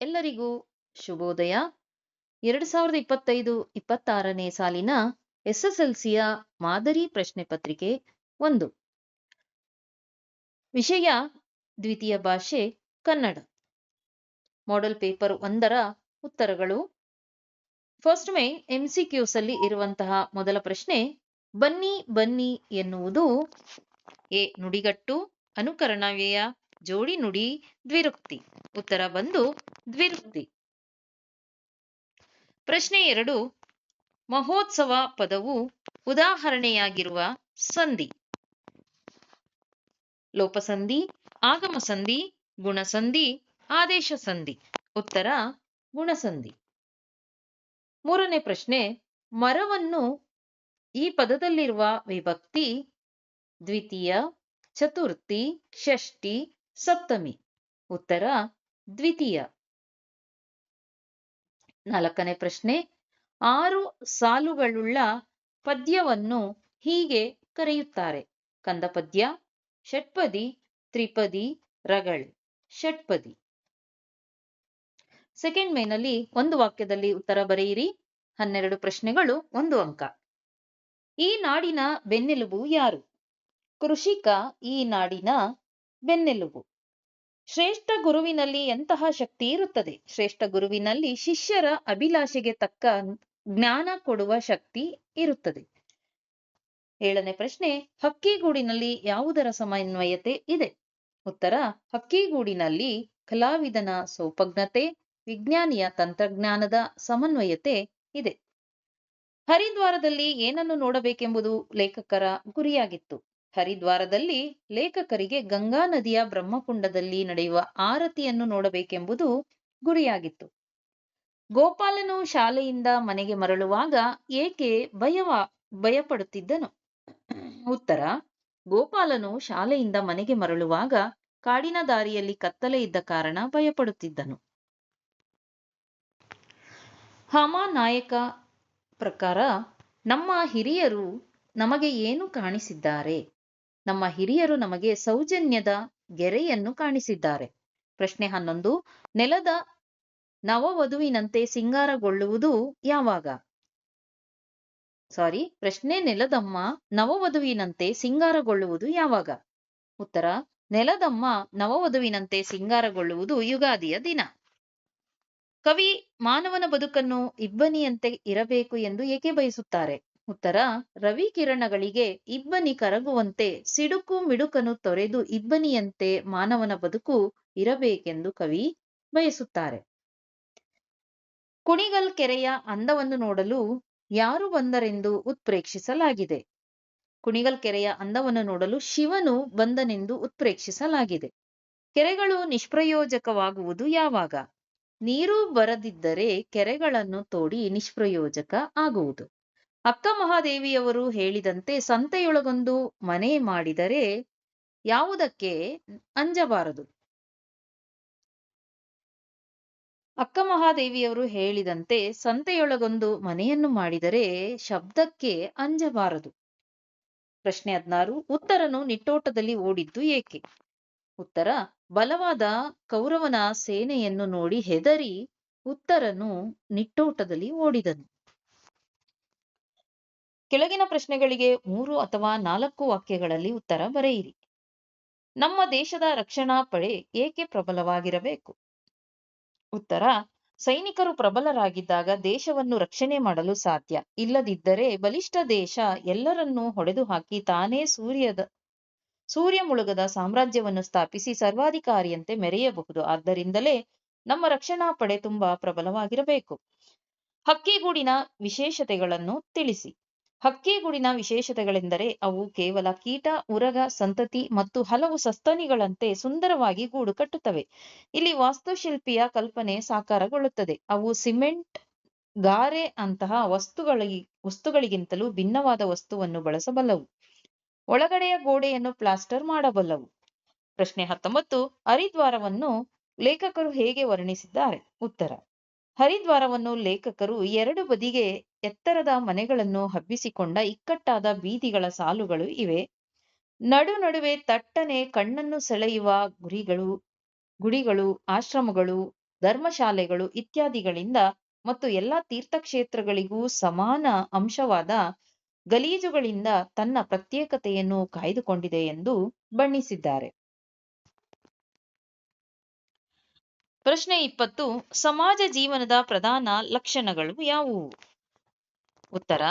ಎಲ್ಲರಿಗೂ ಶುಭೋದಯ. ಎರಡು ಸಾವಿರದ ಇಪ್ಪತ್ತೈದು ಇಪ್ಪತ್ತಾರನೇ ಸಾಲಿನ ಎಸ್ಎಸ್ಎಲ್ಸಿಯ ಮಾದರಿ ಪ್ರಶ್ನೆ ಪತ್ರಿಕೆ ಒಂದು. ವಿಷಯ ದ್ವಿತೀಯ ಭಾಷೆ ಕನ್ನಡ. ಮಾಡೆಲ್ ಪೇಪರ್ ಒಂದರ ಉತ್ತರಗಳು. ಫಸ್ಟ್ ಮೇ ಎಂಸಿಕ್ಯೂಸ್ ಅಲ್ಲಿ ಇರುವಂತಹ ಮೊದಲ ಪ್ರಶ್ನೆ, ಬನ್ನಿ ಬನ್ನಿ ಎನ್ನುವುದು ಎ ನುಡಿಗಟ್ಟು ಅನುಕರಣ ವ್ಯಯ ಜೋಡಿ ನುಡಿ ದ್ವಿರುಕ್ತಿ. ಉತ್ತರ ಬಂದು ದ್ವಿರುಕ್ತಿ. ಪ್ರಶ್ನೆ ಎರಡು, ಮಹೋತ್ಸವ ಪದವು ಉದಾಹರಣೆಯಾಗಿರುವ ಸಂಧಿ. ಲೋಪಸಂಧಿ ಆಗಮ ಸಂಧಿ ಗುಣಸಂಧಿ ಆದೇಶ ಸಂಧಿ ಉತ್ತರ, ಗುಣಸಂಧಿ. ಮೂರನೇ ಪ್ರಶ್ನೆ, ಮರವನ್ನು ಈ ಪದದಲ್ಲಿರುವ ವಿಭಕ್ತಿ, ದ್ವಿತೀಯ, ಚತುರ್ಥಿ, ಷಷ್ಠಿ ಸಪ್ತಮಿ. ಉತ್ತರ ದ್ವಿತೀಯ. ನಾಲ್ಕನೇ ಪ್ರಶ್ನೆ. ಆರು ಸಾಲುಗಳುಳ್ಳ ಪದ್ಯವನ್ನು ಹೀಗೆ ಕರೆಯುತ್ತಾರೆ. ಕಂದಪದ್ಯ, ಷಟ್ಪದಿ, ತ್ರಿಪದಿ, ರಗಳ್. ಷಟ್ಪದಿ. ಸೆಕೆಂಡ್ ಮೇನಲ್ಲಿ ಒಂದು ವಾಕ್ಯದಲ್ಲಿ ಉತ್ತರ ಬರೆಯಿರಿ. ಹನ್ನೆರಡು ಪ್ರಶ್ನೆಗಳು, ಒಂದು ಅಂಕ. ಈ ನಾಡಿನ ಬೆನ್ನೆಲುಬು ಯಾರು? ಕೃಷಿಕ ಈ ನಾಡಿನ ಬೆನ್ನೆಲುಬು. ಶ್ರೇಷ್ಠ ಗುರುವಿನಲ್ಲಿ ಎಂತಹ ಶಕ್ತಿ ಇರುತ್ತದೆ? ಶ್ರೇಷ್ಠ ಗುರುವಿನಲ್ಲಿ ಶಿಷ್ಯರ ಅಭಿಲಾಷೆಗೆ ತಕ್ಕ ಜ್ಞಾನ ಕೊಡುವ ಶಕ್ತಿ ಇರುತ್ತದೆ. ಏಳನೇ ಪ್ರಶ್ನೆ, ಹಕ್ಕಿಗೂಡಿನಲ್ಲಿ ಯಾವುದರ ಸಮನ್ವಯತೆ ಇದೆ? ಉತ್ತರ, ಹಕ್ಕಿಗೂಡಿನಲ್ಲಿ ಕಲಾವಿದನ ಸೌಪಜ್ಞತೆ, ವಿಜ್ಞಾನಿಯ ತಂತ್ರಜ್ಞಾನದ ಸಮನ್ವಯತೆ ಇದೆ. ಹರಿದ್ವಾರದಲ್ಲಿ ಏನನ್ನು ನೋಡಬೇಕೆಂಬುದು ಲೇಖಕರ ಗುರಿಯಾಗಿತ್ತು. ಹರಿದ್ವಾರದಲ್ಲಿ ಲೇಖಕರಿಗೆ ಗಂಗಾ ನದಿಯ ಬ್ರಹ್ಮಕುಂಡದಲ್ಲಿ ನಡೆಯುವ ಆರತಿಯನ್ನು ನೋಡಬೇಕೆಂಬುದು ಗುರಿಯಾಗಿತ್ತು. ಗೋಪಾಲನು ಶಾಲೆಯಿಂದ ಮನೆಗೆ ಮರಳುವಾಗ ಏಕೆ ಭಯವ, ಭಯಪಡುತ್ತಿದ್ದನು? ಉತ್ತರ, ಗೋಪಾಲನು ಶಾಲೆಯಿಂದ ಮನೆಗೆ ಮರಳುವಾಗ ಕಾಡಿನ ದಾರಿಯಲ್ಲಿ ಕತ್ತಲೆ ಇದ್ದ ಕಾರಣ ಭಯಪಡುತ್ತಿದ್ದನು. ನಾಯಕ ಪ್ರಕಾರ ನಮ್ಮ ಹಿರಿಯರು ನಮಗೆ ಏನು ಕಾಣಿಸಿದ್ದಾರೆ? ನಮ್ಮ ಹಿರಿಯರು ನಮಗೆ ಸೌಜನ್ಯದ ಗೆರೆಯನ್ನು ಕಾಣಿಸಿದ್ದಾರೆ. ಪ್ರಶ್ನೆ ಹನ್ನೊಂದು, ನೆಲದ ನವವಧುವಿನಂತೆ ಸಿಂಗಾರಗೊಳ್ಳುವುದು ಯಾವಾಗ? ಸಾರಿ ಪ್ರಶ್ನೆ ನೆಲದಮ್ಮ ನವವಧುವಿನಂತೆ ಸಿಂಗಾರಗೊಳ್ಳುವುದು ಯಾವಾಗ? ಉತ್ತರ, ನೆಲದಮ್ಮ ನವವಧುವಿನಂತೆ ಸಿಂಗಾರಗೊಳ್ಳುವುದು ಯುಗಾದಿಯ ದಿನ. ಕವಿ ಮಾನವನ ಬದುಕನ್ನು ಇಬ್ಬನಿಯಂತೆ ಇರಬೇಕು ಎಂದು ಏಕೆ ಬಯಸುತ್ತಾರೆ? ಉತ್ತರ, ರವಿ ಕಿರಣಗಳಿಗೆ ಇಬ್ಬನಿ ಕರಗುವಂತೆ ಸಿಡುಕು ಮಿಡುಕನು ತೊರೆದು ಇಬ್ಬನಿಯಂತೆ ಮಾನವನ ಬದುಕು ಇರಬೇಕೆಂದು ಕವಿ ಬಯಸುತ್ತಾರೆ. ಕುಣಿಗಲ್ ಕೆರೆಯ ಅಂದವನ್ನು ನೋಡಲು ಯಾರು ಬಂದರೆಂದು ಉತ್ಪ್ರೇಕ್ಷಿಸಲಾಗಿದೆ. ಕುಣಿಗಲ್ ಕೆರೆಯ ಅಂದವನ್ನು ನೋಡಲು ಶಿವನು ಬಂದನೆಂದು ಉತ್ಪ್ರೇಕ್ಷಿಸಲಾಗಿದೆ. ಕೆರೆಗಳು ನಿಷ್ಪ್ರಯೋಜಕವಾಗುವುದು ಯಾವಾಗ? ನೀರು ಬರದಿದ್ದರೆ ಕೆರೆಗಳನ್ನು ತೋಡಿ ನಿಷ್ಪ್ರಯೋಜಕ ಆಗುವುದು. ಅಕ್ಕ ಮಹಾದೇವಿಯವರು ಹೇಳಿದಂತೆ ಸಂತೆಯೊಳಗೊಂದು ಮನೆ ಮಾಡಿದರೆ ಯಾವುದಕ್ಕೆ? ಅಂಜಬಾರದು. ಅಕ್ಕ ಮಹಾದೇವಿಯವರು ಹೇಳಿದಂತೆ ಸಂತೆಯೊಳಗೊಂದು ಮನೆಯನ್ನು ಮಾಡಿದರೆ ಶಬ್ದಕ್ಕೆ ಅಂಜಬಾರದು. ಪ್ರಶ್ನೆ ಹದಿನಾರು. ಉತ್ತರನು ನಿಟ್ಟೋಟದಲ್ಲಿ ಓಡಿದ್ದು ಏಕೆ? ಉತ್ತರ, ಬಲವಾದ ಕೌರವನ ಸೇನೆಯನ್ನು ನೋಡಿ ಹೆದರಿ ಉತ್ತರನು ನಿಟ್ಟೋಟದಲ್ಲಿ ಓಡಿದನು. ಕೆಳಗಿನ ಪ್ರಶ್ನೆಗಳಿಗೆ ಮೂರು ಅಥವಾ ನಾಲ್ಕು ವಾಕ್ಯಗಳಲ್ಲಿ ಉತ್ತರ ಬರೆಯಿರಿ. ನಮ್ಮ ದೇಶದ ರಕ್ಷಣಾ ಪಡೆ ಏಕೆ ಪ್ರಬಲವಾಗಿರಬೇಕು? ಉತ್ತರ, ಸೈನಿಕರು ಪ್ರಬಲರಾಗಿದ್ದಾಗ ದೇಶವನ್ನು ರಕ್ಷಣೆ ಮಾಡಲು ಸಾಧ್ಯ. ಇಲ್ಲದಿದ್ದರೆ ಬಲಿಷ್ಠ ದೇಶ ಎಲ್ಲರನ್ನೂ ಹೊಡೆದು ಹಾಕಿ ತಾನೇ ಸೂರ್ಯದ, ಸೂರ್ಯ ಮುಳುಗದ ಸಾಮ್ರಾಜ್ಯವನ್ನು ಸ್ಥಾಪಿಸಿ ಸರ್ವಾಧಿಕಾರಿಯಂತೆ ಮೆರೆಯಬಹುದು. ಆದ್ದರಿಂದಲೇ ನಮ್ಮ ರಕ್ಷಣಾ ಪಡೆ ತುಂಬಾ ಪ್ರಬಲವಾಗಿರಬೇಕು. ಹಕ್ಕಿಗೂಡಿನ ವಿಶೇಷತೆಗಳನ್ನು ತಿಳಿಸಿ. ಹಕ್ಕಿಗೂಡಿನ ವಿಶೇಷತೆಗಳೆಂದರೆ ಅವು ಕೇವಲ ಕೀಟ, ಉರಗ, ಸಂತತಿ ಮತ್ತು ಹಲವು ಸಸ್ತನಿಗಳಂತೆ ಸುಂದರವಾಗಿ ಗೂಡು ಕಟ್ಟುತ್ತವೆ. ಇಲ್ಲಿ ವಾಸ್ತುಶಿಲ್ಪಿಯ ಕಲ್ಪನೆ ಸಾಕಾರಗೊಳ್ಳುತ್ತದೆ. ಅವು ಸಿಮೆಂಟ್, ಗಾರೆ ಅಂತಹ ವಸ್ತುಗಳಿಗೆ ವಸ್ತುಗಳಿಗಿಂತಲೂ ಭಿನ್ನವಾದ ವಸ್ತುವನ್ನು ಬಳಸಬಲ್ಲವು. ಒಳಗಡೆಯ ಗೋಡೆಯನ್ನು ಪ್ಲಾಸ್ಟರ್ ಮಾಡಬಲ್ಲವು. ಪ್ರಶ್ನೆ ಹತ್ತೊಂಬತ್ತು. ಹರಿದ್ವಾರವನ್ನು ಲೇಖಕರು ಹೇಗೆ ವರ್ಣಿಸಿದ್ದಾರೆ? ಉತ್ತರ. ಹರಿದ್ವಾರವನ್ನು ಲೇಖಕರು ಎರಡು ಬದಿಗೆ ಎತ್ತರದ ಮನೆಗಳನ್ನು ಹಬ್ಬಿಸಿಕೊಂಡ ಇಕ್ಕಟ್ಟಾದ ಬೀದಿಗಳ ಸಾಲುಗಳು ಇವೆ. ನಡು ನಡುವೆ ತಟ್ಟನೆ ಕಣ್ಣನ್ನು ಸೆಳೆಯುವ ಗುರಿಗಳು, ಗುಡಿಗಳು, ಆಶ್ರಮಗಳು, ಧರ್ಮಶಾಲೆಗಳು ಇತ್ಯಾದಿಗಳಿಂದ ಮತ್ತು ಎಲ್ಲ ತೀರ್ಥಕ್ಷೇತ್ರಗಳಿಗೂ ಸಮಾನ ಅಂಶವಾದ ಗಲೀಜುಗಳಿಂದ ತನ್ನ ಪ್ರತ್ಯೇಕತೆಯನ್ನು ಕಾಯ್ದುಕೊಂಡಿದೆ ಎಂದು ಬಣ್ಣಿಸಿದ್ದಾರೆ. ಪ್ರಶ್ನೆ ಇಪ್ಪತ್ತು, ಸಮಾಜ ಜೀವನದ ಪ್ರಧಾನ ಲಕ್ಷಣಗಳು ಯಾವುವು? ಉತ್ತರ,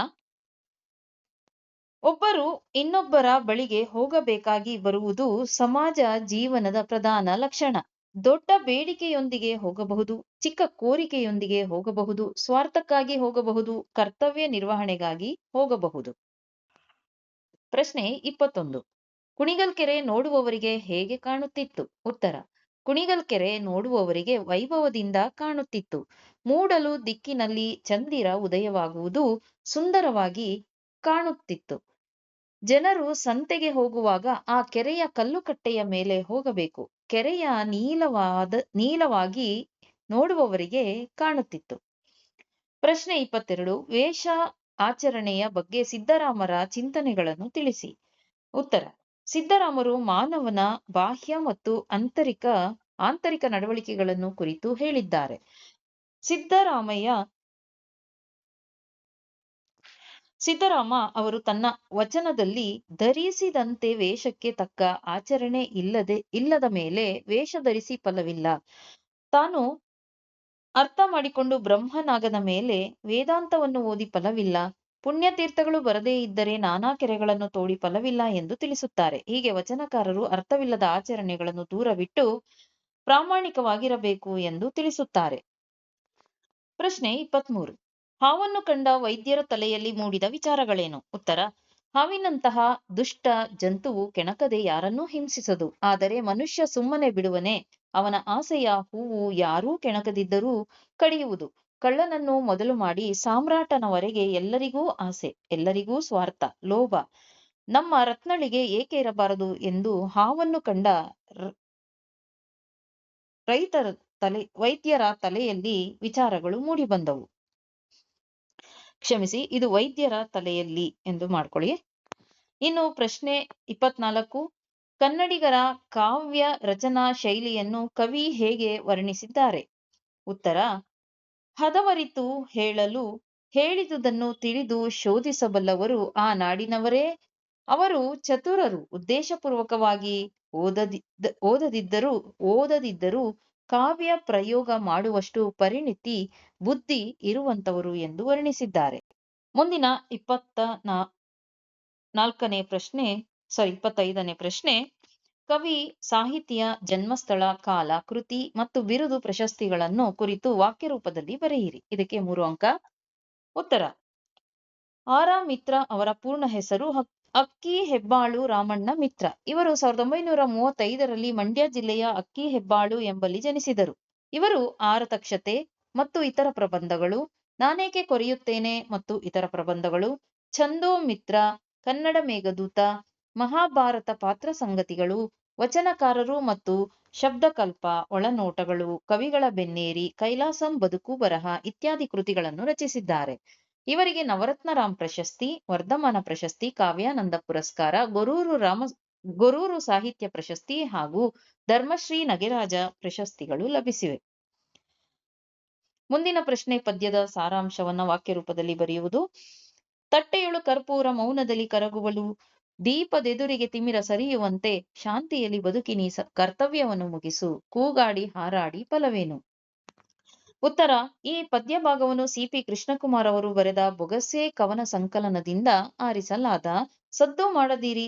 ಒಬ್ಬರು ಇನ್ನೊಬ್ಬರ ಬಳಿಗೆ ಹೋಗಬೇಕಾಗಿ ಬರುವುದು ಸಮಾಜ ಜೀವನದ ಪ್ರಧಾನ ಲಕ್ಷಣ. ದೊಡ್ಡ ಬೇಡಿಕೆಯೊಂದಿಗೆ ಹೋಗಬಹುದು, ಚಿಕ್ಕ ಕೋರಿಕೆಯೊಂದಿಗೆ ಹೋಗಬಹುದು, ಸ್ವಾರ್ಥಕ್ಕಾಗಿ ಹೋಗಬಹುದು, ಕರ್ತವ್ಯ ನಿರ್ವಹಣೆಗಾಗಿ ಹೋಗಬಹುದು. ಪ್ರಶ್ನೆ ಇಪ್ಪತ್ತೊಂದು ಕುಣಿಗಲ್ ಕೆರೆ ನೋಡುವವರಿಗೆ ಹೇಗೆ ಕಾಣುತ್ತಿತ್ತು? ಉತ್ತರ ಕುಣಿಗಲ್ ಕೆರೆ ನೋಡುವವರಿಗೆ ವೈಭವದಿಂದ ಕಾಣುತ್ತಿತ್ತು. ಮೂಡಲು ದಿಕ್ಕಿನಲ್ಲಿ ಚಂದಿರ ಉದಯವಾಗುವುದು ಸುಂದರವಾಗಿ ಕಾಣುತ್ತಿತ್ತು. ಜನರು ಸಂತೆಗೆ ಹೋಗುವಾಗ ಆ ಕೆರೆಯ ಕಲ್ಲುಕಟ್ಟೆಯ ಮೇಲೆ ಹೋಗಬೇಕು. ಕೆರೆಯ ನೀಲವಾದ, ನೀಲವಾಗಿ ನೋಡುವವರಿಗೆ ಕಾಣುತ್ತಿತ್ತು. ಪ್ರಶ್ನೆ ಇಪ್ಪತ್ತೆರಡು, ವೇಷ ಆಚರಣೆಯ ಬಗ್ಗೆ ಸಿದ್ದರಾಮರ ಚಿಂತನೆಗಳನ್ನು ತಿಳಿಸಿ. ಉತ್ತರ ಸಿದ್ದರಾಮರು ಮಾನವನ ಬಾಹ್ಯ ಮತ್ತು ಆಂತರಿಕ ಆಂತರಿಕ ನಡವಳಿಕೆಗಳನ್ನು ಕುರಿತು ಹೇಳಿದ್ದಾರೆ. ಸಿದ್ದರಾಮಯ್ಯ ಸಿದ್ದರಾಮ ಅವರು ತನ್ನ ವಚನದಲ್ಲಿ, ಧರಿಸಿದಂತೆ ವೇಷಕ್ಕೆ ತಕ್ಕ ಆಚರಣೆ ಇಲ್ಲದೆ, ಇಲ್ಲದ ಮೇಲೆ ವೇಷ ಧರಿಸಿ ಫಲವಿಲ್ಲ. ತಾನು ಅರ್ಥ ಮಾಡಿಕೊಂಡು ಬ್ರಹ್ಮನಾಗದ ಮೇಲೆ ವೇದಾಂತವನ್ನು ಓದಿ ಫಲವಿಲ್ಲ. ಪುಣ್ಯತೀರ್ಥಗಳು ಬರದೇ ಇದ್ದರೆ ನಾನಾ ಕೆರೆಗಳನ್ನು ತೋಡಿ ಫಲವಿಲ್ಲ ಎಂದು ತಿಳಿಸುತ್ತಾರೆ. ಹೀಗೆ ವಚನಕಾರರು ಅರ್ಥವಿಲ್ಲದ ಆಚರಣೆಗಳನ್ನು ದೂರವಿಟ್ಟು ಪ್ರಾಮಾಣಿಕವಾಗಿರಬೇಕು ಎಂದು ತಿಳಿಸುತ್ತಾರೆ. ಪ್ರಶ್ನೆ ಇಪ್ಪತ್ಮೂರು. ಹಾವನ್ನು ಕಂಡ ವೈದ್ಯರ ತಲೆಯಲ್ಲಿ ಮೂಡಿದ ವಿಚಾರಗಳೇನು? ಉತ್ತರ, ಹಾವಿನಂತಹ ದುಷ್ಟ ಜಂತುವು ಕೆಣಕದೆ ಯಾರನ್ನೂ ಹಿಂಸಿಸದು. ಆದರೆ ಮನುಷ್ಯ ಸುಮ್ಮನೆ ಬಿಡುವನೆ, ಅವನ ಆಸೆಯ ಹೂವು ಯಾರೂ ಕೆಣಕದಿದ್ದರೂ ಕಡಿಯುವುದು. ಕಳ್ಳನನ್ನು ಮೊದಲು ಮಾಡಿ ಸಾಮ್ರಾಟನವರೆಗೆ ಎಲ್ಲರಿಗೂ ಆಸೆ, ಎಲ್ಲರಿಗೂ ಸ್ವಾರ್ಥ, ಲೋಭ. ನಮ್ಮ ರತ್ನಳಿಗೆ ಏಕೆ ಇರಬಾರದು ಎಂದು ಹಾವನ್ನು ಕಂಡ ರೈತರ ತಲೆ, ವೈದ್ಯರ ತಲೆಯಲ್ಲಿ ವಿಚಾರಗಳು ಮೂಡಿಬಂದವು ಕ್ಷಮಿಸಿ, ಇದು ವೈದ್ಯರ ತಲೆಯಲ್ಲಿ ಎಂದು ಮಾಡ್ಕೊಳ್ಳಿ. ಇನ್ನು ಪ್ರಶ್ನೆ ಇಪ್ಪತ್ನಾಲ್ಕು. ಕನ್ನಡಿಗರ ಕಾವ್ಯ ರಚನಾ ಶೈಲಿಯನ್ನು ಕವಿ ಹೇಗೆ ವರ್ಣಿಸಿದ್ದಾರೆ? ಉತ್ತರ ಹದವರಿತು ಹೇಳಲು ಹೇಳಿದುದನ್ನು ತಿಳಿದು ಶೋಧಿಸಬಲ್ಲವರು ಆ ನಾಡಿನವರೇ. ಅವರು ಚತುರರು, ಉದ್ದೇಶಪೂರ್ವಕವಾಗಿ ಓದದಿದ್ದ ಓದದಿದ್ದರೂ ಓದದಿದ್ದರೂ ಕಾವ್ಯ ಪ್ರಯೋಗ ಮಾಡುವಷ್ಟು ಪರಿಣಿತಿ, ಬುದ್ಧಿ ಇರುವಂತವರು ಎಂದು ವರ್ಣಿಸಿದ್ದಾರೆ. ಮುಂದಿನ ಇಪ್ಪತ್ತ ನಾ, ನಾಲ್ಕನೇ ಪ್ರಶ್ನೆ ಸಾರಿ ಇಪ್ಪತ್ತೈದನೇ ಪ್ರಶ್ನೆ ಕವಿ ಸಾಹಿತ್ಯ, ಜನ್ಮಸ್ಥಳ, ಕಾಲ, ಕೃತಿ ಮತ್ತು ಬಿರುದು ಪ್ರಶಸ್ತಿಗಳನ್ನು ಕುರಿತು ವಾಕ್ಯ ರೂಪದಲ್ಲಿ ಬರೆಯಿರಿ. ಇದಕ್ಕೆ ಮೂರು ಅಂಕ. ಉತ್ತರ. ಆರ ಮಿತ್ರ ಅವರ ಪೂರ್ಣ ಹೆಸರು ಅಕ್ಕಿ ಹೆಬ್ಬಾಳು ರಾಮಣ್ಣ ಮಿತ್ರ. ಇವರು ಸಾವಿರದ ಒಂಬೈನೂರ ಮೂವತ್ತೈದರಲ್ಲಿ ಮಂಡ್ಯ ಜಿಲ್ಲೆಯ ಅಕ್ಕಿ ಹೆಬ್ಬಾಳು ಎಂಬಲ್ಲಿ ಜನಿಸಿದರು. ಇವರು ಆರತಕ್ಷತೆ ಮತ್ತು ಇತರ ಪ್ರಬಂಧಗಳು, ನಾನೇಕೆ ಕೊರೆಯುತ್ತೇನೆ ಮತ್ತು ಇತರ ಪ್ರಬಂಧಗಳು, ಛಂದೋ ಮಿತ್ರ, ಕನ್ನಡ ಮೇಘದೂತ, ಮಹಾಭಾರತ ಪಾತ್ರ ಸಂಗತಿಗಳು ವಚನಕಾರರು ಮತ್ತು ಶಬ್ದಕಲ್ಪ, ಒಳನೋಟಗಳು, ಕವಿಗಳ ಬೆನ್ನೇರಿ, ಕೈಲಾಸಂ ಬದುಕು ಬರಹ ಇತ್ಯಾದಿ ಕೃತಿಗಳನ್ನು ರಚಿಸಿದ್ದಾರೆ. ಇವರಿಗೆ ನವರತ್ನರಾಮ್ ಪ್ರಶಸ್ತಿ, ವರ್ಧಮಾನ ಪ್ರಶಸ್ತಿ, ಕಾವ್ಯಾನಂದ ಪುರಸ್ಕಾರ, ಗೊರೂರು ರಾಮ, ಗೊರೂರು ಸಾಹಿತ್ಯ ಪ್ರಶಸ್ತಿ ಹಾಗೂ ಧರ್ಮಶ್ರೀ ನಗೆರಾಜ ಪ್ರಶಸ್ತಿಗಳು ಲಭಿಸಿವೆ. ಮುಂದಿನ ಪ್ರಶ್ನೆ ಪದ್ಯದ ಸಾರಾಂಶವನ್ನ ವಾಕ್ಯ ರೂಪದಲ್ಲಿ ಬರೆಯುವುದು. ತಟ್ಟೆಯೊಳು ಕರ್ಪೂರ ಮೌನದಲ್ಲಿ ಕರಗುವಳು. ದೀಪದೆದುರಿಗೆ ತಿಮಿರ ಸರಿಯುವಂತೆ ಶಾಂತಿಯಲ್ಲಿ ಬದುಕಿನಿ ಕರ್ತವ್ಯವನ್ನು ಮುಗಿಸು. ಕೂಗಾಡಿ ಹಾರಾಡಿ ಫಲವೇನು? ಉತ್ತರ, ಈ ಪದ್ಯ ಭಾಗವನ್ನು ಸಿಪಿ ಕೃಷ್ಣಕುಮಾರ್ ಅವರು ಬರೆದ ಬೊಗಸೆ ಕವನ ಸಂಕಲನದಿಂದ ಆರಿಸಲಾದ ಸದ್ದು ಮಾಡದಿರಿ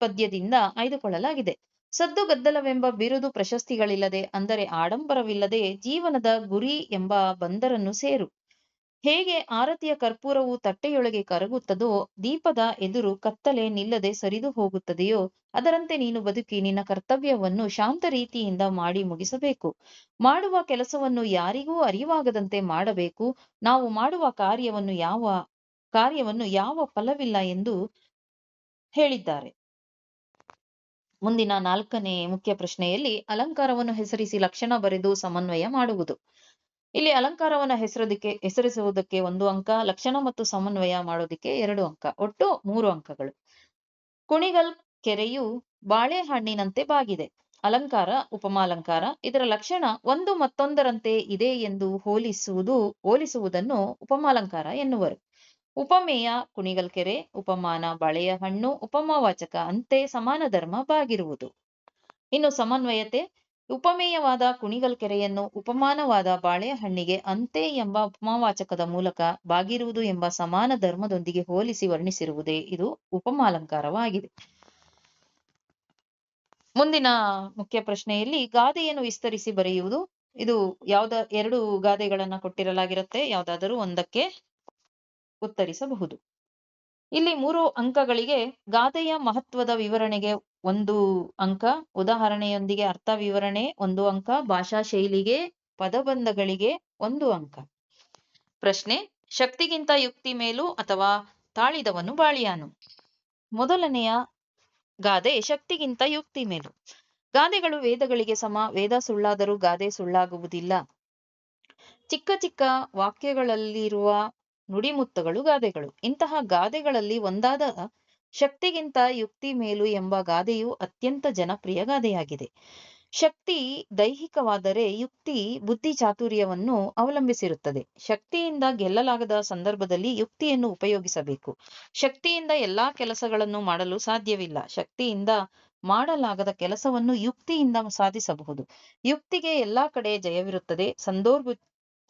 ಪದ್ಯದಿಂದ ಆಯ್ದುಕೊಳ್ಳಲಾಗಿದೆ. ಸದ್ದು ಗದ್ದಲವೆಂಬ ಬಿರುದು ಪ್ರಶಸ್ತಿಗಳಿಲ್ಲದೆ, ಅಂದರೆ ಆಡಂಬರವಿಲ್ಲದೆ ಜೀವನದ ಗುರಿ ಎಂಬ ಬಂದರನ್ನು ಸೇರು. ಹೇಗೆ ಆರತಿಯ ಕರ್ಪೂರವು ತಟ್ಟೆಯೊಳಗೆ ಕರಗುತ್ತದೋ ದೀಪದ ಎದುರು ಕತ್ತಲೆ ನಿಲ್ಲದೆ ಸರಿದು ಹೋಗುತ್ತದೆಯೋ ಅದರಂತೆ ನೀನು ಬದುಕಿ ನಿನ್ನ ಕರ್ತವ್ಯವನ್ನು ಶಾಂತ ರೀತಿಯಿಂದ ಮಾಡಿ ಮುಗಿಸಬೇಕು. ಮಾಡುವ ಕೆಲಸವನ್ನು ಯಾರಿಗೂ ಅರಿವಾಗದಂತೆ ಮಾಡಬೇಕು. ನಾವು ಮಾಡುವ ಕಾರ್ಯವನ್ನು ಯಾವ ಕಾರ್ಯವನ್ನು ಯಾವ ಫಲವಿಲ್ಲ ಎಂದು ಹೇಳಿದ್ದಾರೆ. ಮುಂದಿನ ನಾಲ್ಕನೇ ಮುಖ್ಯ ಪ್ರಶ್ನೆಯಲ್ಲಿ ಅಲಂಕಾರವನ್ನು ಹೆಸರಿಸಿ ಲಕ್ಷಣ ಬರೆದು ಸಮನ್ವಯ ಮಾಡುವುದು. ಇಲ್ಲಿ ಅಲಂಕಾರವನ್ನ ಹೆಸರೋದಕ್ಕೆ, ಹೆಸರಿಸುವುದಕ್ಕೆ ಒಂದು ಅಂಕ, ಲಕ್ಷಣ ಮತ್ತು ಸಮನ್ವಯ ಮಾಡೋದಕ್ಕೆ ಎರಡು ಅಂಕ, ಒಟ್ಟು ಮೂರು ಅಂಕಗಳು. ಕುಣಿಗಲ್ ಕೆರೆಯು ಬಾಳೆಹಣ್ಣಿನಂತೆ ಬಾಗಿದೆ. ಅಲಂಕಾರ, ಉಪಮಾಲಂಕಾರ, ಇದರ ಲಕ್ಷಣ ಒಂದು ಮತ್ತೊಂದರಂತೆ ಇದೆ ಎಂದು ಹೋಲಿಸುವುದು, ಹೋಲಿಸುವುದನ್ನು ಉಪಮಾಲಂಕಾರ ಎನ್ನುವರು. ಉಪಮೇಯ, ಕುಣಿಗಲ್ ಕೆರೆ, ಉಪಮಾನ ಬಾಳೆಯ ಹಣ್ಣು ಉಪಮಾವಾಚಕ, ಅಂತೆ ಸಮಾನ ಧರ್ಮ ಬಾಗಿರುವುದು. ಇನ್ನು ಸಮನ್ವಯತೆ ಉಪಮೇಯವಾದ ಕುಣಿಗಲ್ ಕೆರೆಯನ್ನು ಉಪಮಾನವಾದ ಬಾಳೆಹಣ್ಣಿಗೆ ಅಂತೆ ಎಂಬ ಉಪಮಾವಾಚಕದ ಮೂಲಕ ಬಾಗಿರುವುದು ಎಂಬ ಸಮಾನ ಧರ್ಮದೊಂದಿಗೆ ಹೋಲಿಸಿ ವರ್ಣಿಸಿರುವುದೇ ಇದು ಉಪಮಾಲಂಕಾರವಾಗಿದೆ. ಮುಂದಿನ ಮುಖ್ಯ ಪ್ರಶ್ನೆಯಲ್ಲಿ ಗಾದೆಯನ್ನು ವಿಸ್ತರಿಸಿ ಬರೆಯುವುದು. ಇದು ಯಾವ್ದ, ಎರಡು ಗಾದೆಗಳನ್ನ ಕೊಟ್ಟಿರಲಾಗಿರುತ್ತೆ, ಯಾವ್ದಾದರೂ ಒಂದಕ್ಕೆ ಉತ್ತರಿಸಬಹುದು. ಇಲ್ಲಿ ಮೂರು ಅಂಕಗಳಿಗೆ ಗಾದೆಯ ಮಹತ್ವದ ವಿವರಣೆಗೆ ಒಂದು ಅಂಕ, ಉದಾಹರಣೆಯೊಂದಿಗೆ ಅರ್ಥ ವಿವರಣೆ ಒಂದು ಅಂಕ, ಭಾಷಾ ಶೈಲಿಗೆ, ಪದಬಂಧಗಳಿಗೆ ಒಂದು ಅಂಕ. ಪ್ರಶ್ನೆ, ಶಕ್ತಿಗಿಂತ ಯುಕ್ತಿ ಮೇಲು ಅಥವಾ ತಾಳಿದವನು ಬಾಳಿಯಾನು? ಮೊದಲನೆಯ ಗಾದೆ, ಶಕ್ತಿಗಿಂತ ಯುಕ್ತಿ ಮೇಲು. ಗಾದೆಗಳು ವೇದಗಳಿಗೆ ಸಮ, ವೇದ ಸುಳ್ಳಾದರೂ ಗಾದೆ ಸುಳ್ಳಾಗುವುದಿಲ್ಲ. ಚಿಕ್ಕ ಚಿಕ್ಕ ವಾಕ್ಯಗಳಲ್ಲಿರುವ ನುಡಿಮುತ್ತಗಳು ಗಾದೆಗಳು. ಇಂತಹ ಗಾದೆಗಳಲ್ಲಿ ಒಂದಾದ ಶಕ್ತಿಗಿಂತ ಯುಕ್ತಿ ಮೇಲು ಎಂಬ ಗಾದೆಯು ಅತ್ಯಂತ ಜನಪ್ರಿಯ ಗಾದೆಯಾಗಿದೆ. ಶಕ್ತಿ ದೈಹಿಕವಾದರೆ ಯುಕ್ತಿ ಬುದ್ಧಿ ಚಾತುರ್ಯವನ್ನು ಅವಲಂಬಿಸಿರುತ್ತದೆ. ಶಕ್ತಿಯಿಂದ ಗೆಲ್ಲಲಾಗದ ಸಂದರ್ಭದಲ್ಲಿ ಯುಕ್ತಿಯನ್ನು ಉಪಯೋಗಿಸಬೇಕು. ಶಕ್ತಿಯಿಂದ ಎಲ್ಲಾ ಕೆಲಸಗಳನ್ನು ಮಾಡಲು ಸಾಧ್ಯವಿಲ್ಲ. ಶಕ್ತಿಯಿಂದ ಮಾಡಲಾಗದ ಕೆಲಸವನ್ನು ಯುಕ್ತಿಯಿಂದ ಸಾಧಿಸಬಹುದು. ಯುಕ್ತಿಗೆ ಎಲ್ಲಾ ಕಡೆ ಜಯವಿರುತ್ತದೆ. ಸಂದರ್ಭ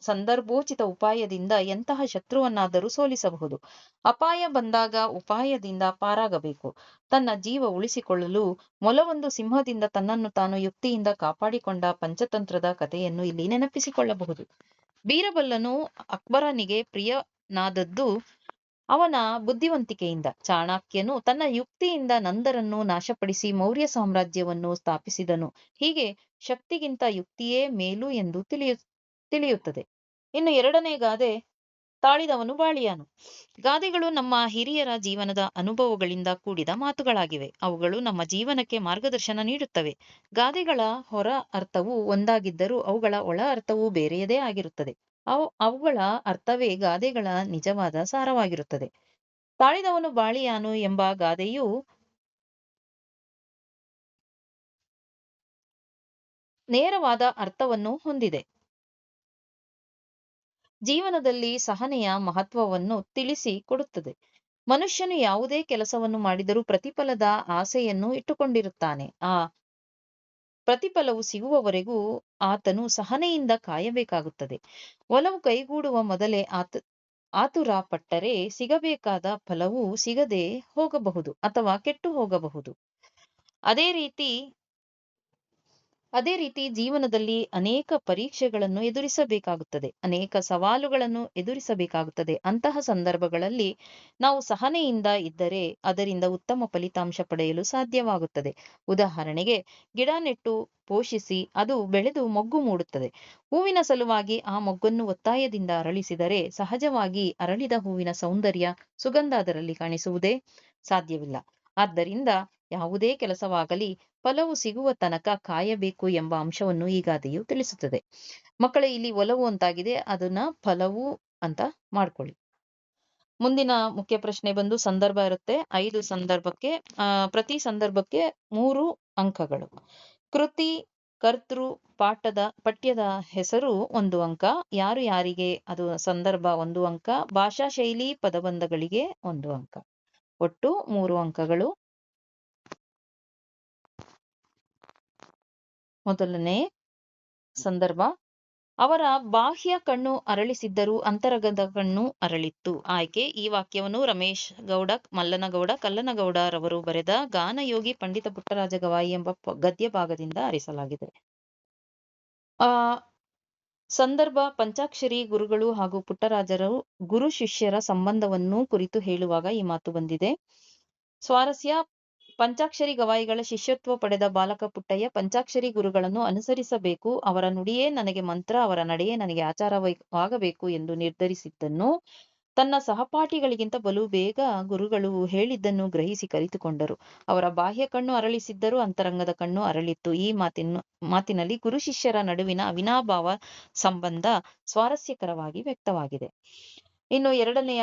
ಸಂದರ್ಭೋಚಿತ ಉಪಾಯದಿಂದ ಎಂತಹ ಶತ್ರುವನ್ನಾದರೂ ಸೋಲಿಸಬಹುದು. ಅಪಾಯ ಬಂದಾಗ ಉಪಾಯದಿಂದ ಪಾರಾಗಬೇಕು. ತನ್ನ ಜೀವ ಉಳಿಸಿಕೊಳ್ಳಲು ಮೊಲವೊಂದು ಸಿಂಹದಿಂದ ತನ್ನನ್ನು ತಾನು ಯುಕ್ತಿಯಿಂದ ಕಾಪಾಡಿಕೊಂಡ ಪಂಚತಂತ್ರದ ಕಥೆಯನ್ನು ಇಲ್ಲಿ ನೆನಪಿಸಿಕೊಳ್ಳಬಹುದು. ಬೀರಬಲ್ಲನು ಅಕ್ಬರನಿಗೆ ಪ್ರಿಯನಾದದ್ದು ಅವನ ಬುದ್ಧಿವಂತಿಕೆಯಿಂದ. ಚಾಣಕ್ಯನು ತನ್ನ ಯುಕ್ತಿಯಿಂದ ನಂದರನ್ನು ನಾಶಪಡಿಸಿ ಮೌರ್ಯ ಸಾಮ್ರಾಜ್ಯವನ್ನು ಸ್ಥಾಪಿಸಿದನು. ಹೀಗೆ ಶಕ್ತಿಗಿಂತ ಯುಕ್ತಿಯೇ ಮೇಲು ಎಂದು ತಿಳಿಯು ತಿಳಿಯುತ್ತದೆ. ಇನ್ನು ಎರಡನೇ ಗಾದೆ, ತಾಳಿದವನು ಬಾಳಿಯಾನು. ಗಾದೆಗಳು ನಮ್ಮ ಹಿರಿಯರ ಜೀವನದ ಅನುಭವಗಳಿಂದ ಕೂಡಿದ ಮಾತುಗಳಾಗಿವೆ. ಅವುಗಳು ನಮ್ಮ ಜೀವನಕ್ಕೆ ಮಾರ್ಗದರ್ಶನ ನೀಡುತ್ತವೆ. ಗಾದೆಗಳ ಹೊರ ಅರ್ಥವು ಒಂದಾಗಿದ್ದರೂ ಅವುಗಳ ಒಳ ಅರ್ಥವು ಬೇರೆಯದೇ ಆಗಿರುತ್ತದೆ. ಅವು, ಅವುಗಳ ಅರ್ಥವೇ ಗಾದೆಗಳ ನಿಜವಾದ ಸಾರವಾಗಿರುತ್ತದೆ. ತಾಳಿದವನು ಬಾಳಿಯಾನು ಎಂಬ ಗಾದೆಯು ನೇರವಾದ ಅರ್ಥವನ್ನು ಹೊಂದಿದೆ. ಜೀವನದಲ್ಲಿ ಸಹನೆಯ ಮಹತ್ವವನ್ನು ತಿಳಿಸಿ ಕೊಡುತ್ತದೆ. ಮನುಷ್ಯನು ಯಾವುದೇ ಕೆಲಸವನ್ನು ಮಾಡಿದರೂ ಪ್ರತಿಫಲದ ಆಸೆಯನ್ನು ಇಟ್ಟುಕೊಂಡಿರುತ್ತಾನೆ. ಆ ಪ್ರತಿಫಲವು ಸಿಗುವವರೆಗೂ ಆತನು ಸಹನೆಯಿಂದ ಕಾಯಬೇಕಾಗುತ್ತದೆ. ಒಲವು ಕೈಗೂಡುವ ಮೊದಲೇ ಆತ ಆತುರ ಪಟ್ಟರೆ ಸಿಗಬೇಕಾದ ಫಲವು ಸಿಗದೆ ಹೋಗಬಹುದು ಅಥವಾ ಕೆಟ್ಟು ಹೋಗಬಹುದು. ಅದೇ ರೀತಿ ಅದೇ ರೀತಿ ಜೀವನದಲ್ಲಿ ಅನೇಕ ಪರೀಕ್ಷೆಗಳನ್ನು ಎದುರಿಸಬೇಕಾಗುತ್ತದೆ, ಅನೇಕ ಸವಾಲುಗಳನ್ನು ಎದುರಿಸಬೇಕಾಗುತ್ತದೆ. ಅಂತಹ ಸಂದರ್ಭಗಳಲ್ಲಿ ನಾವು ಸಹನೆಯಿಂದ ಇದ್ದರೆ ಅದರಿಂದ ಉತ್ತಮ ಫಲಿತಾಂಶ ಪಡೆಯಲು ಸಾಧ್ಯವಾಗುತ್ತದೆ. ಉದಾಹರಣೆಗೆ, ಗಿಡ ನೆಟ್ಟು ಪೋಷಿಸಿ ಅದು ಬೆಳೆದು ಮೊಗ್ಗು ಮೂಡುತ್ತದೆ. ಹೂವಿನ ಸಲುವಾಗಿ ಆ ಮೊಗ್ಗನ್ನು ಒತ್ತಾಯದಿಂದ ಅರಳಿಸಿದರೆ ಸಹಜವಾಗಿ ಅರಳಿದ ಹೂವಿನ ಸೌಂದರ್ಯ ಸುಗಂಧ ಅದರಲ್ಲಿ ಕಾಣಿಸುವುದೇ ಸಾಧ್ಯವಿಲ್ಲ. ಆದ್ದರಿಂದ ಯಾವುದೇ ಕೆಲಸವಾಗಲಿ ಫಲವು ಸಿಗುವ ತನಕ ಕಾಯಬೇಕು ಎಂಬ ಅಂಶವನ್ನು ಈ ಗಾದೆಯು ತಿಳಿಸುತ್ತದೆ. ಮಕ್ಕಳೇ, ಇಲ್ಲಿ ಒಲವು ಅಂತಾಗಿದೆ. ಅದನ್ನ ಫಲವು ಅಂತ ಮಾಡ್ಕೊಳ್ಳಿ. ಮುಂದಿನ ಮುಖ್ಯ ಪ್ರಶ್ನೆ ಬಂದು ಸಂದರ್ಭ ಇರುತ್ತೆ. ಐದು ಸಂದರ್ಭಕ್ಕೆ ಪ್ರತಿ ಸಂದರ್ಭಕ್ಕೆ ಮೂರು ಅಂಕಗಳು. ಕೃತಿ, ಕರ್ತೃ, ಪಾಠದ, ಪಠ್ಯದ ಹೆಸರು ಒಂದು ಅಂಕ. ಯಾರು ಯಾರಿಗೆ, ಅದು ಸಂದರ್ಭ ಒಂದು ಅಂಕ. ಭಾಷಾ ಶೈಲಿ, ಪದಬಂಧಗಳಿಗೆ ಒಂದು ಅಂಕ. ಒಟ್ಟು ಮೂರು ಅಂಕಗಳು. ಮೊದಲನೇ ಸಂದರ್ಭ. ಅವರ ಬಾಹ್ಯ ಕಣ್ಣು ಅರಳಿಸಿದ್ದರೂ ಅಂತರಗದ ಕಣ್ಣು ಅರಳಿತ್ತು. ಆಯ್ಕೆ, ಈ ವಾಕ್ಯವನ್ನು ರಮೇಶ್ ಗೌಡ, ಮಲ್ಲನಗೌಡ ಕಲ್ಲನಗೌಡರವರು ಬರೆದ ಗಾನಯೋಗಿ ಪಂಡಿತ ಪುಟ್ಟರಾಜ ಗವಾಯಿ ಎಂಬ ಗದ್ಯ ಭಾಗದಿಂದ ಆರಿಸಲಾಗಿದೆ ಆ, ಸಂದರ್ಭ, ಪಂಚಾಕ್ಷರಿ, ಗುರುಗಳು ಹಾಗೂ ಪುಟ್ಟರಾಜರು ಗುರು ಶಿಷ್ಯರ ಸಂಬಂಧವನ್ನು ಕುರಿತು ಹೇಳುವಾಗ ಈ ಮಾತು ಬಂದಿದೆ. ಸ್ವಾರಸ್ಯ ಪಂಚಾಕ್ಷರಿ ಗವಾಯಿಗಳ ಶಿಷ್ಯತ್ವ ಪಡೆದ ಬಾಲಕ ಪುಟ್ಟಯ್ಯ ಪಂಚಾಕ್ಷರಿ ಗುರುಗಳನ್ನು ಅನುಸರಿಸಬೇಕು. ಅವರ ನುಡಿಯೇ ನನಗೆ ಮಂತ್ರ, ಅವರ ನಡೆಯೇ ನನಗೆ ಆಚಾರವಾಗಬೇಕು ಎಂದು ನಿರ್ಧರಿಸಿದ್ದನ್ನು, ತನ್ನ ಸಹಪಾಠಿಗಳಿಗಿಂತ ಬಲು ಬೇಗ ಗುರುಗಳು ಹೇಳಿದ್ದನ್ನು ಗ್ರಹಿಸಿ ಕಲಿತುಕೊಂಡರು. ಅವರ ಬಾಹ್ಯ ಕಣ್ಣು ಅರಳಿಸಿದ್ದರೂ ಅಂತರಂಗದ ಕಣ್ಣು ಅರಳಿತ್ತು. ಈ ಮಾತಿನ ಮಾತಿನಲ್ಲಿ ಗುರು ಶಿಷ್ಯರ ನಡುವಿನ ಅವಿನಾಭಾವ ಸಂಬಂಧ ಸ್ವಾರಸ್ಯಕರವಾಗಿ ವ್ಯಕ್ತವಾಗಿದೆ. ಇನ್ನು ಎರಡನೆಯ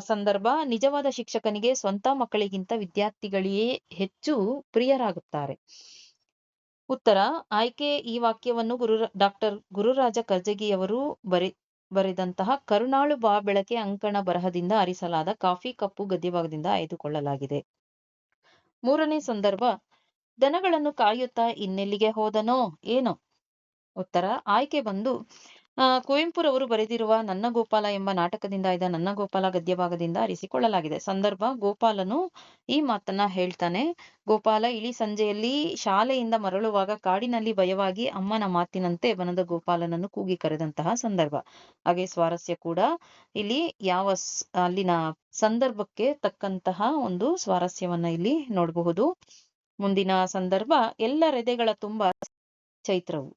ಸಂದರ್ಭ ನಿಜವಾದ ಶಿಕ್ಷಕನಿಗೆ ಸ್ವಂತ ಮಕ್ಕಳಿಗಿಂತ ವಿದ್ಯಾರ್ಥಿಗಳಿಯೇ ಹೆಚ್ಚು ಪ್ರಿಯರಾಗುತ್ತಾರೆ. ಉತ್ತರ ಆಯ್ಕೆ ಈ ವಾಕ್ಯವನ್ನು ಗುರು ಡಾಕ್ಟರ್ ಗುರುರಾಜ ಕರ್ಜಗಿಯವರು ಬರೆ ಬರೆದಂತಹ ಕರುಣಾಳು ಬಾ ಬೆಳಕೆ ಅಂಕಣ ಬರಹದಿಂದ ಆರಿಸಲಾದ ಕಾಫಿ ಕಪ್ಪು ಗದ್ಯಭಾಗದಿಂದ ಆಯ್ದುಕೊಳ್ಳಲಾಗಿದೆ. ಮೂರನೇ ಸಂದರ್ಭ ದನಗಳನ್ನು ಕಾಯುತ್ತಾ ಇನ್ನೆಲ್ಲಿಗೆ ಹೋದನೋ ಏನೋ? ಉತ್ತರ ಆಯ್ಕೆ ಬಂದು ಆ, ಕುವೆಂಪುರವರು ಬರೆದಿರುವ ನನ್ನ ಗೋಪಾಲ ಎಂಬ ನಾಟಕದಿಂದ ಇದ ನನ್ನ ಗೋಪಾಲ ಗದ್ಯಭಾಗದಿಂದ ಆರಿಸಿಕೊಳ್ಳಲಾಗಿದೆ ಸಂದರ್ಭ, ಗೋಪಾಲನು ಈ ಮಾತನ್ನ ಹೇಳ್ತಾನೆ. ಗೋಪಾಲ, ಇಳಿ ಸಂಜೆಯಲ್ಲಿ ಶಾಲೆಯಿಂದ ಮರಳುವಾಗ ಕಾಡಿನಲ್ಲಿ ಭಯವಾಗಿ ಅಮ್ಮನ ಮಾತಿನಂತೆ ಬನದ ಗೋಪಾಲನನ್ನು ಕೂಗಿ ಕರೆದಂತಹ ಸಂದರ್ಭ. ಹಾಗೆ ಸ್ವಾರಸ್ಯ ಕೂಡ ಇಲ್ಲಿ ಯಾವ ಅಲ್ಲಿನ ಸಂದರ್ಭಕ್ಕೆ ತಕ್ಕಂತಹ ಒಂದು ಸ್ವಾರಸ್ಯವನ್ನ ಇಲ್ಲಿ ನೋಡಬಹುದು. ಮುಂದಿನ ಸಂದರ್ಭ ಎಲ್ಲ ರೆದೆಗಳ ತುಂಬಾ ಚೈತ್ರವು.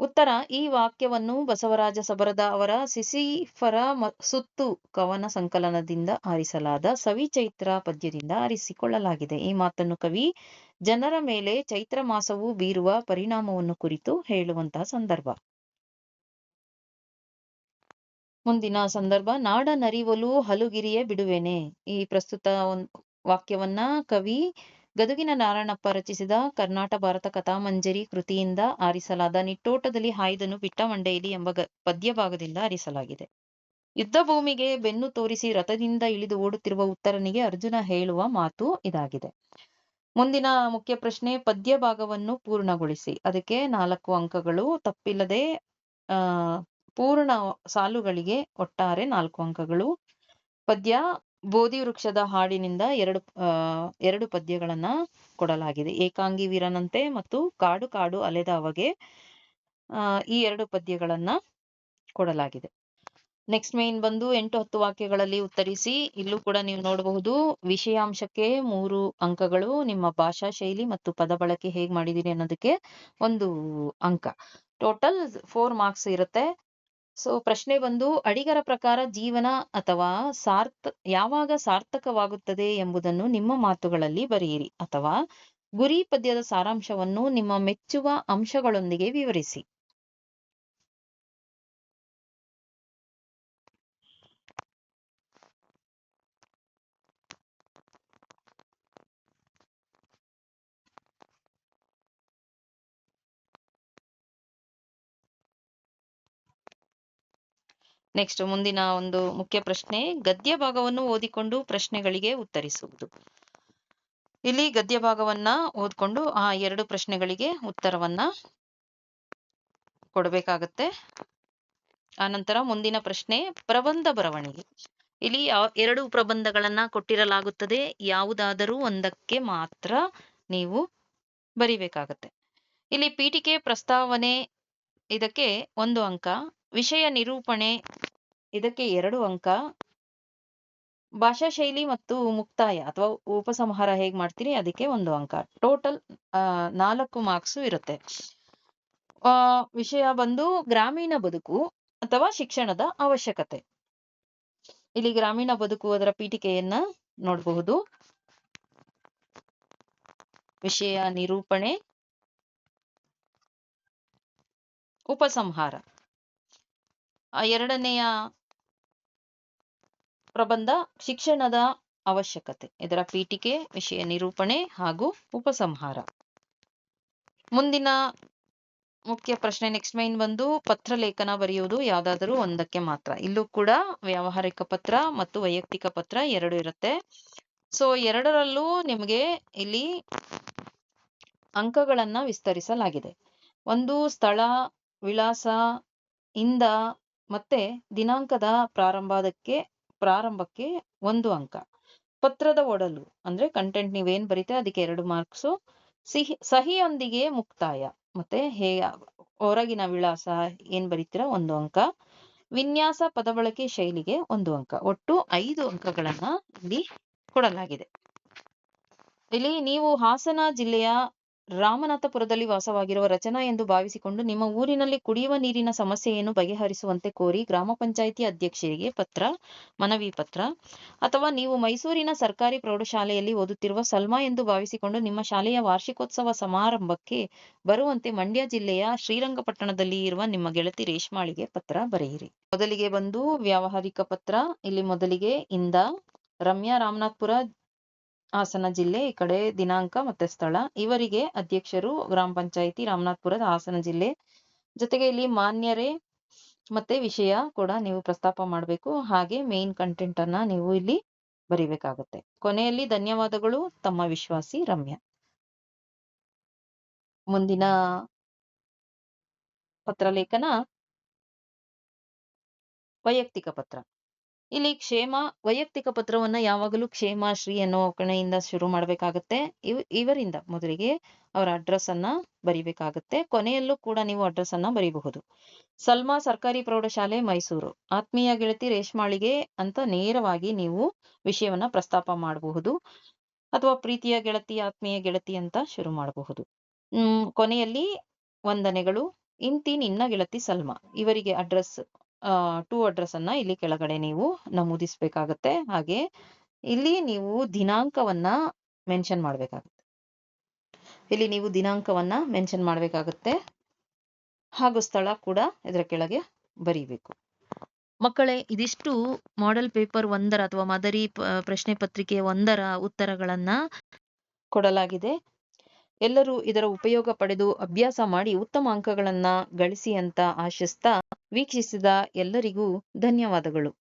ಉತ್ತರ, ಈ ವಾಕ್ಯವನ್ನು ಬಸವರಾಜ ಸಬರದ ಅವರ ಸಿಸಿಫರ ಸುತ್ತು ಕವನ ಸಂಕಲನದಿಂದ ಆರಿಸಲಾದ ಸವಿ ಚೈತ್ರ ಪದ್ಯದಿಂದ ಆರಿಸಿಕೊಳ್ಳಲಾಗಿದೆ. ಈ ಮಾತನ್ನು ಕವಿ, ಜನರ ಮೇಲೆ ಚೈತ್ರ ಮಾಸವು ಬೀರುವ ಪರಿಣಾಮವನ್ನು ಕುರಿತು ಹೇಳುವಂತಹ ಸಂದರ್ಭ. ಮುಂದಿನ ಸಂದರ್ಭ, ನಾಡ ನರಿವಲು ಹಲುಗಿರಿಯ ಬಿಡುವೆನೆ. ಈ ಪ್ರಸ್ತುತ ವಾಕ್ಯವನ್ನ ಕವಿ ಗದುಗಿನ ನಾರಾಯಣಪ್ಪ ರಚಿಸಿದ ಕರ್ನಾಟ ಭಾರತ ಕಥಾಮಂಜರಿ ಕೃತಿಯಿಂದ ಆರಿಸಲಾದ ನಿಟ್ಟೋಟದಲ್ಲಿ ಹಾಯ್ದನು ಬಿಟ್ಟ ಮಂಡೆಯಲ್ಲಿ ಎಂಬ ಪದ್ಯಭಾಗದಿಂದ ಪದ್ಯ ಭಾಗದಿಂದ ಆರಿಸಲಾಗಿದೆ. ಯುದ್ಧ ಭೂಮಿಗೆ ಬೆನ್ನು ತೋರಿಸಿ ರಥದಿಂದ ಇಳಿದು ಓಡುತ್ತಿರುವ ಉತ್ತರನಿಗೆ ಅರ್ಜುನ ಹೇಳುವ ಮಾತು ಇದಾಗಿದೆ. ಮುಂದಿನ ಮುಖ್ಯ ಪ್ರಶ್ನೆ ಪದ್ಯ ಭಾಗವನ್ನು ಪೂರ್ಣಗೊಳಿಸಿ. ಅದಕ್ಕೆ ನಾಲ್ಕು ಅಂಕಗಳು ತಪ್ಪಿಲ್ಲದೆ ಪೂರ್ಣ ಸಾಲುಗಳಿಗೆ ಒಟ್ಟಾರೆ ನಾಲ್ಕು ಅಂಕಗಳು. ಪದ್ಯ ಬೋಧಿ ವೃಕ್ಷದ ಹಾಡಿನಿಂದ ಎರಡು ಎರಡು ಪದ್ಯಗಳನ್ನ ಕೊಡಲಾಗಿದೆ. ಏಕಾಂಗಿ ವೀರನಂತೆ ಮತ್ತು ಕಾಡು ಕಾಡು ಅಲೆದ ಅವಗೆ ಈ ಎರಡು ಪದ್ಯಗಳನ್ನ ಕೊಡಲಾಗಿದೆ. ನೆಕ್ಸ್ಟ್ ಮೇನ್ ಬಂದು ಎಂಟು ಹತ್ತು ವಾಕ್ಯಗಳಲ್ಲಿ ಉತ್ತರಿಸಿ, ಇಲ್ಲೂ ಕೂಡ ನೀವು ನೋಡಬಹುದು, ವಿಷಯಾಂಶಕ್ಕೆ ಮೂರು ಅಂಕಗಳು ನಿಮ್ಮ ಭಾಷಾ ಶೈಲಿ ಮತ್ತು ಪದ ಬಳಕೆ ಹೇಗ್ ಮಾಡಿದೀರಿ ಅನ್ನೋದಕ್ಕೆ ಒಂದು ಅಂಕ. ಟೋಟಲ್ ಫೋರ್ ಮಾರ್ಕ್ಸ್ ಇರುತ್ತೆ. ಸೊ ಪ್ರಶ್ನೆ ಬಂದು, ಅಡಿಗರ ಪ್ರಕಾರ ಜೀವನ ಅಥವಾ ಸಾರ್ಥ, ಯಾವಾಗ ಸಾರ್ಥಕವಾಗುತ್ತದೆ ಎಂಬುದನ್ನು ನಿಮ್ಮ ಮಾತುಗಳಲ್ಲಿ ಬರೆಯಿರಿ. ಅಥವಾ ಗುರಿ ಪದ್ಯದ ಸಾರಾಂಶವನ್ನು ನಿಮ್ಮ ಮೆಚ್ಚುವ ಅಂಶಗಳೊಂದಿಗೆ ವಿವರಿಸಿ. ನೆಕ್ಸ್ಟ್ ಮುಂದಿನ ಒಂದು ಮುಖ್ಯ ಪ್ರಶ್ನೆ, ಗದ್ಯ ಭಾಗವನ್ನು ಓದಿಕೊಂಡು ಪ್ರಶ್ನೆಗಳಿಗೆ ಉತ್ತರಿಸುವುದು. ಇಲ್ಲಿ ಗದ್ಯ ಭಾಗವನ್ನ ಓದ್ಕೊಂಡು ಆ ಎರಡು ಪ್ರಶ್ನೆಗಳಿಗೆ ಉತ್ತರವನ್ನ ಕೊಡಬೇಕಾಗತ್ತೆ. ಆನಂತರ ಮುಂದಿನ ಪ್ರಶ್ನೆ, ಪ್ರಬಂಧ ಬರವಣಿಗೆ. ಇಲ್ಲಿ ಎರಡು ಪ್ರಬಂಧಗಳನ್ನ ಕೊಟ್ಟಿರಲಾಗುತ್ತದೆ. ಯಾವುದಾದರೂ ಒಂದಕ್ಕೆ ಮಾತ್ರ ನೀವು ಬರಿಬೇಕಾಗತ್ತೆ. ಇಲ್ಲಿ ಪೀಠಿಕೆ, ಪ್ರಸ್ತಾವನೆ ಇದಕ್ಕೆ ಒಂದು ಅಂಕ. ವಿಷಯ ನಿರೂಪಣೆ, ಇದಕ್ಕೆ ಎರಡು ಅಂಕ. ಭಾಷಾ ಶೈಲಿ ಮತ್ತು ಮುಕ್ತಾಯ ಅಥವಾ ಉಪಸಂಹಾರ ಹೇಗ್ ಮಾಡ್ತೀರಿ? ಅದಕ್ಕೆ ಒಂದು ಅಂಕ. ಟೋಟಲ್ ನಾಲ್ಕು ಮಾರ್ಕ್ಸ್ ಇರುತ್ತೆ. ಆ, ವಿಷಯ ಬಂದು ಗ್ರಾಮೀಣ ಬದುಕು ಅಥವಾ ಶಿಕ್ಷಣದ ಅವಶ್ಯಕತೆ. ಇಲ್ಲಿ ಗ್ರಾಮೀಣ ಬದುಕು ಅದರ ಪೀಠಿಕೆಯನ್ನ ನೋಡಬಹುದು. ವಿಷಯ ನಿರೂಪಣೆ, ಉಪಸಂಹಾರ. ಎರಡನೆಯ ಪ್ರಬಂಧ ಶಿಕ್ಷಣದ ಅವಶ್ಯಕತೆ. ಇದರ ಪೀಠಿಕೆ, ವಿಷಯ ನಿರೂಪಣೆ ಹಾಗೂ ಉಪಸಂಹಾರ. ಮುಂದಿನ ಮುಖ್ಯ ಪ್ರಶ್ನೆ ನೆಕ್ಸ್ಟ್ ಮೈನ್ ಬಂದು ಪತ್ರ ಲೇಖನ ಬರೆಯುವುದು ಯಾವ್ದಾದರೂ ಒಂದಕ್ಕೆ ಮಾತ್ರ. ಇಲ್ಲೂ ಕೂಡ ವ್ಯಾವಹಾರಿಕ ಪತ್ರ ಮತ್ತು ವೈಯಕ್ತಿಕ ಪತ್ರ ಎರಡು ಇರುತ್ತೆ. ಸೊ ಎರಡರಲ್ಲೂ ನಿಮಗೆ ಇಲ್ಲಿ ಅಂಕಗಳನ್ನ ವಿಸ್ತರಿಸಲಾಗಿದೆ. ಒಂದು ಸ್ಥಳ ವಿಳಾಸ, ಇಂದ ಮತ್ತೆ ದಿನಾಂಕದ ಪ್ರಾರಂಭದಕ್ಕೆ, ಪ್ರಾರಂಭಕ್ಕೆ ಒಂದು ಅಂಕ. ಪತ್ರದ ಒಡಲು, ಅಂದ್ರೆ ಕಂಟೆಂಟ್ ನೀವೇನ್ ಬರೀತೀರ ಅದಕ್ಕೆ ಎರಡು ಮಾರ್ಕ್ಸು ಸಿಹಿ, ಸಹಿಯೊಂದಿಗೆ ಮುಕ್ತಾಯ, ಮತ್ತೆ ಹೇ, ಹೊರಗಿನ ವಿಳಾಸ ಏನ್ ಬರೀತೀರಾ ಒಂದು ಅಂಕ. ವಿನ್ಯಾಸ ಪದಬಳಕೆ ಶೈಲಿಗೆ ಒಂದು ಅಂಕ. ಒಟ್ಟು ಐದು ಅಂಕಗಳನ್ನ ಇಲ್ಲಿ ಕೊಡಲಾಗಿದೆ. ಇಲ್ಲಿ ನೀವು ಹಾಸನ ಜಿಲ್ಲೆಯ ರಾಮನಾಥಪುರದಲ್ಲಿ ವಾಸವಾಗಿರುವ ರಚನಾ ಎಂದು ಭಾವಿಸಿಕೊಂಡು ನಿಮ್ಮ ಊರಿನಲ್ಲಿ ಕುಡಿಯುವ ನೀರಿನ ಸಮಸ್ಯೆಯನ್ನು ಬಗೆಹರಿಸುವಂತೆ ಕೋರಿ ಗ್ರಾಮ ಪಂಚಾಯಿತಿ ಅಧ್ಯಕ್ಷರಿಗೆ ಪತ್ರ, ಮನವಿ ಪತ್ರ. ಅಥವಾ ನೀವು ಮೈಸೂರಿನ ಸರ್ಕಾರಿ ಪ್ರೌಢಶಾಲೆಯಲ್ಲಿ ಓದುತ್ತಿರುವ ಸಲ್ಮಾ ಎಂದು ಭಾವಿಸಿಕೊಂಡು ನಿಮ್ಮ ಶಾಲೆಯ ವಾರ್ಷಿಕೋತ್ಸವ ಸಮಾರಂಭಕ್ಕೆ ಬರುವಂತೆ ಮಂಡ್ಯ ಜಿಲ್ಲೆಯ ಶ್ರೀರಂಗಪಟ್ಟಣದಲ್ಲಿ ಇರುವ ನಿಮ್ಮ ಗೆಳತಿ ರೇಷ್ಮಾಳಿಗೆ ಪತ್ರ ಬರೆಯಿರಿ. ಮೊದಲಿಗೆ ಬಂದು ವ್ಯಾವಹಾರಿಕ ಪತ್ರ, ಇಲ್ಲಿ ಮೊದಲಿಗೆ ಇಂದ, ರಮ್ಯಾ ರಾಮನಾಥ್ಪುರ ಹಾಸನ ಜಿಲ್ಲೆ ಈ ಕಡೆ ದಿನಾಂಕ ಮತ್ತೆ ಸ್ಥಳ. ಇವರಿಗೆ ಅಧ್ಯಕ್ಷರು ಗ್ರಾಮ ಪಂಚಾಯಿತಿ ರಾಮನಾಥ್ಪುರದ ಹಾಸನ ಜಿಲ್ಲೆ. ಜೊತೆಗೆ ಇಲ್ಲಿ ಮಾನ್ಯರೇ ಮತ್ತೆ ವಿಷಯ ಕೂಡ ನೀವು ಪ್ರಸ್ತಾಪ ಮಾಡಬೇಕು. ಹಾಗೆ ಮೇನ್ ಕಂಟೆಂಟ್ ಅನ್ನ ನೀವು ಇಲ್ಲಿ ಬರಿಬೇಕಾಗುತ್ತೆ. ಕೊನೆಯಲ್ಲಿ ಧನ್ಯವಾದಗಳು. ತಮ್ಮ ವಿಶ್ವಾಸಿ ರಮ್ಯ. ಮುಂದಿನ ಪತ್ರಲೇಖನ ವೈಯಕ್ತಿಕ ಪತ್ರ. ಇಲ್ಲಿ ಕ್ಷೇಮ, ವೈಯಕ್ತಿಕ ಪತ್ರವನ್ನ ಯಾವಾಗಲೂ ಕ್ಷೇಮ, ಶ್ರೀ ಅನ್ನೋ ಕಣೆಯಿಂದ ಶುರು ಮಾಡ್ಬೇಕಾಗತ್ತೆ. ಇವ್, ಇವರಿಂದ ಮೊದಲಿಗೆ ಅವರ ಅಡ್ರೆಸ್ ಅನ್ನ ಬರಿಬೇಕಾಗತ್ತೆ. ಕೊನೆಯಲ್ಲೂ ಕೂಡ ನೀವು ಅಡ್ರೆಸ್ ಅನ್ನ ಬರೀಬಹುದು. ಸಲ್ಮಾ ಸರ್ಕಾರಿ ಪ್ರೌಢಶಾಲೆ, ಮೈಸೂರು. ಆತ್ಮೀಯ ಗೆಳತಿ ರೇಷ್ಮಾಳಿಗೆ ಅಂತ ನೇರವಾಗಿ ನೀವು ವಿಷಯವನ್ನ ಪ್ರಸ್ತಾಪ ಮಾಡಬಹುದು. ಅಥವಾ ಪ್ರೀತಿಯ ಗೆಳತಿ, ಆತ್ಮೀಯ ಗೆಳತಿ ಅಂತ ಶುರು ಮಾಡಬಹುದು. ಹ್ಮ್, ಕೊನೆಯಲ್ಲಿ ವಂದನೆಗಳು. ಇಂತಿ ನಿನ್ನ ಗೆಳತಿ ಸಲ್ಮಾ. ಇವರಿಗೆ ಅಡ್ರೆಸ್ ಟೂ ಅಡ್ರೆಸ್ ಅನ್ನ ಇಲ್ಲಿ ಕೆಳಗಡೆ ನೀವು ನಮೂದಿಸಬೇಕಾಗತ್ತೆ ಹಾಗೆ ಇಲ್ಲಿ ನೀವು ದಿನಾಂಕವನ್ನ ಮೆನ್ಷನ್ ಮಾಡ್ಬೇಕಾಗತ್ತೆ. ಇಲ್ಲಿ ನೀವು ದಿನಾಂಕವನ್ನ ಮೆನ್ಷನ್ ಮಾಡ್ಬೇಕಾಗತ್ತೆ. ಹಾಗೂ ಸ್ಥಳ ಕೂಡ ಇದರ ಕೆಳಗೆ ಬರೀಬೇಕು. ಮಕ್ಕಳೇ, ಇದಿಷ್ಟು ಮಾಡೆಲ್ ಪೇಪರ್ ಒಂದರ ಅಥವಾ ಮಾದರಿ ಪ್ರಶ್ನೆ ಪತ್ರಿಕೆ ಒಂದರ ಉತ್ತರಗಳನ್ನ ಕೊಡಲಾಗಿದೆ. ಎಲ್ಲರೂ ಇದರ ಉಪಯೋಗ ಪಡೆದು ಅಭ್ಯಾಸ ಮಾಡಿ ಉತ್ತಮ ಅಂಕಗಳನ್ನ ಗಳಿಸಿ ಅಂತ ಆಶಿಸ್ತಾ ವೀಕ್ಷಿಸಿದ ಎಲ್ಲರಿಗೂ ಧನ್ಯವಾದಗಳು.